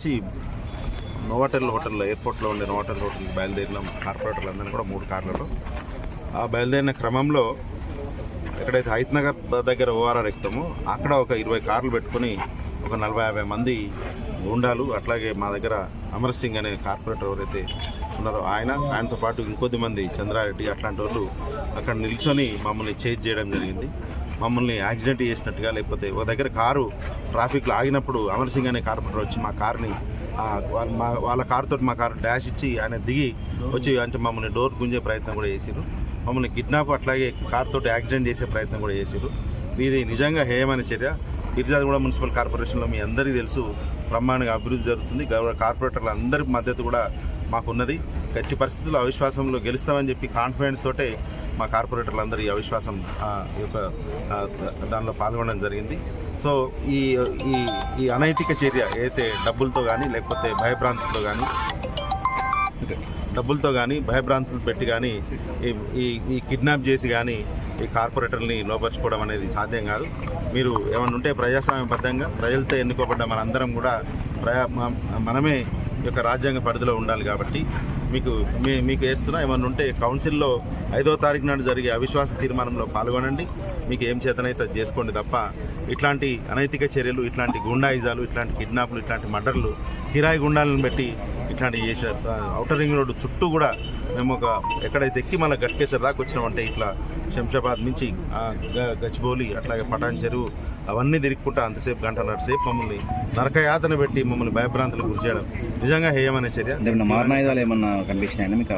నుంచి నోవాటెల్ హోటల్లో ఎయిర్పోర్ట్లో ఉండే నోవాటెల్ హోటల్కి బయలుదేరిన కార్పొరేటర్లు అందరినీ కూడా మూడు కార్లలో ఆ బయలుదేరిన క్రమంలో ఎక్కడైతే హైత్ నగర్ దగ్గర ఓఆర్ఆర్ ఎక్కుతామో అక్కడ ఒక ఇరవై కార్లు పెట్టుకొని ఒక నలభై యాభై మంది గుండాలు అట్లాగే మా దగ్గర అమర్ సింగ్ అనే కార్పొరేటర్ ఎవరైతే ఉన్నారో ఆయన ఆయనతో పాటు ఇంకొద్ది మంది చంద్రారెడ్డి అట్లాంటి వాళ్ళు అక్కడ నిల్చొని మమ్మల్ని చేజ్ చేయడం జరిగింది. మమ్మల్ని యాక్సిడెంట్ చేసినట్టుగా లేకపోతే ఒక దగ్గర కారు ట్రాఫిక్లో ఆగినప్పుడు అమర్ సింగ్ అనే కార్పొరేటర్ వచ్చి మా కార్ని మా వాళ్ళ కారుతో మా కారు డాష్ ఇచ్చి ఆయన దిగి వచ్చి అంటే మమ్మల్ని డోర్ గుంజే ప్రయత్నం కూడా చేసిరు మమ్మల్ని కిడ్నాప్ అట్లాగే కార్తో యాక్సిడెంట్ చేసే ప్రయత్నం కూడా చేసిరు ఇది నిజంగా హేయమైన చర్య. కూడా మున్సిపల్ కార్పొరేషన్లో మీ అందరికీ తెలుసు బ్రహ్మాండంగా అభివృద్ధి జరుగుతుంది. గౌరవ కార్పొరేటర్ల అందరి మద్దతు కూడా మాకున్నది. గట్టి పరిస్థితుల్లో అవిశ్వాసంలో గెలుస్తామని చెప్పి కాన్ఫిడెన్స్ తోటే మా కార్పొరేటర్లు అందరూ ఈ అవిశ్వాసం యొక్క దానిలో పాల్గొనడం జరిగింది. సో ఈ ఈ ఈ అనైతిక చర్య ఏదైతే డబ్బులతో కానీ లేకపోతే భయభ్రాంతులతో కానీ డబ్బులతో కానీ భయభ్రాంతులు పెట్టి కానీ ఈ ఈ ఈ కిడ్నాప్ చేసి కానీ ఈ కార్పొరేటర్ని లోపరుచుకోవడం అనేది సాధ్యం కాదు. మీరు ఏమన్నా ఉంటే ప్రజాస్వామ్యబద్ధంగా ప్రజలతో ఎన్నుకోబడ్డ మనందరం కూడా ప్రజా మనమే యొక్క రాజ్యాంగ పరిధిలో ఉండాలి కాబట్టి మీకు మీ మీకు వేస్తున్నా ఏమైనా ఉంటే కౌన్సిల్లో ఐదో తారీఖు నాడు జరిగే అవిశ్వాస తీర్మానంలో పాల్గొనండి. మీకు ఏం చేతనైతే చేసుకోండి తప్ప ఇట్లాంటి అనైతిక చర్యలు ఇట్లాంటి గుండాయిజాలు ఇట్లాంటి కిడ్నాప్లు ఇట్లాంటి మర్డర్లు కిరాయి గుండాలను పెట్టి ఇట్లాంటి చేసే అవుటర్ రింగ్ రోడ్డు చుట్టూ కూడా మేము ఒక ఎక్కడైతే ఎక్కి మళ్ళీ గట్కేసరి దాకా వచ్చినామంటే ఇట్లా శంషాబాద్ నుంచి గచ్చిబౌలి అట్లాగే పటాన్ చెరువు అవన్నీ తిరుగుకుంటా అంతసేపు గంటన్నర సేపు మమ్మల్ని నరకయాతన పెట్టి మమ్మల్ని భయభ్రాంతులకు గురి చేయడం నిజంగా హేయమనే చర్య. మారణాయుధాలు ఏమన్నా కనిపించినాయని మీకు